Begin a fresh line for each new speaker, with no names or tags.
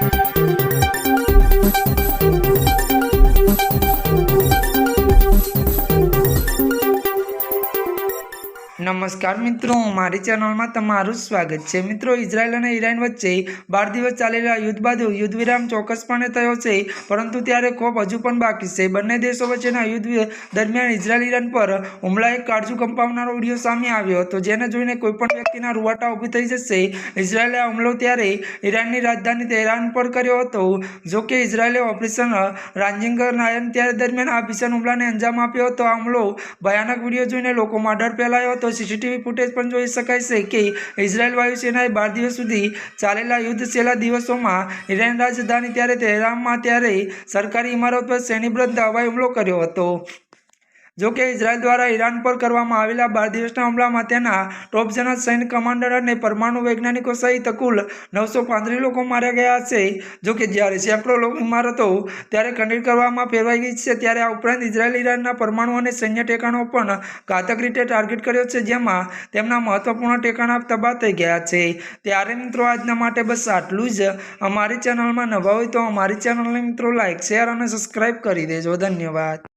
Thank you. નમસ્કાર મિત્રો, મારી ચેનલમાં તમારું સ્વાગત છે. મિત્રો, ઇઝરાયલ અને ઈરાન વચ્ચે બાર દિવસ ચાલેલા યુદ્ધ બાદ યુદ્ધ વિરામ ચોક્કસપણે થયો છે. પરંતુ ત્યારે ખૂબ હજુ પણ બાકી છે. બંને દેશો વચ્ચેના યુદ્ધ દરમિયાન ઇઝરાયલ, ઈરાન પર હુમલાએ કાળજું કંપાવનારો વીડિયો સામે આવ્યો હતો, જેને જોઈને કોઈપણ વ્યક્તિના રૂવાટા ઊભી થઈ જશે. ઇઝરાયલે હુમલો ત્યારે ઈરાનની રાજધાની તેહરાન પર કર્યો હતો. જો કે ઇઝરાયલે ઓપરેશન રાંજિંગર નાયન ત્યારે દરમિયાન આ ભીષણ હુમલાને અંજામ આપ્યો હતો. આ હુમલો ભયાનક વીડિયો જોઈને લોકોમાં ડર ફેલાયો હતો. સીસીટીવી ફૂટેજ પણ જોઈ શકાય છે કે ઇઝરાયેલ વાયુસેનાએ બાર દિવસ સુધી ચાલેલા યુદ્ધ છેલ્લા દિવસોમાં ઈરાન રાજધાની ત્યારે તેહરાનમાં ત્યારે સરકારી ઇમારત પર શ્રેણીબદ્ધ હવાઈ હુમલો કર્યો હતો. જો કે ઇઝરાયલ દ્વારા ઈરાન પર કરવામાં આવેલા બાર દિવસના હુમલામાં તેના ટોપ જનરલ સૈન્ય કમાન્ડર અને પરમાણુ વૈજ્ઞાનિકો સહિત કુલ નવસો પાંત્રીસ લોકો માર્યા ગયા છે. જો કે જ્યારે સેંકડો લોકો ઇમારતો ત્યારે ખંડિત કરવામાં ફેરવાઈ ગઈ છે, ત્યારે આ ઉપરાંત ઇઝરાયલ, ઈરાનના પરમાણુ અને સૈન્ય ટેકાણો પણ ઘાતક રીતે ટાર્ગેટ કર્યો છે, જેમાં તેમના મહત્વપૂર્ણ ટેકાણા તબાહ થઈ ગયા છે. ત્યારે મિત્રો, આજના માટે બસ આટલું જ. અમારી ચેનલમાં નવા હોય તો અમારી ચેનલને મિત્રો લાઇક શેર અને સબસ્ક્રાઈબ કરી દેજો. ધન્યવાદ.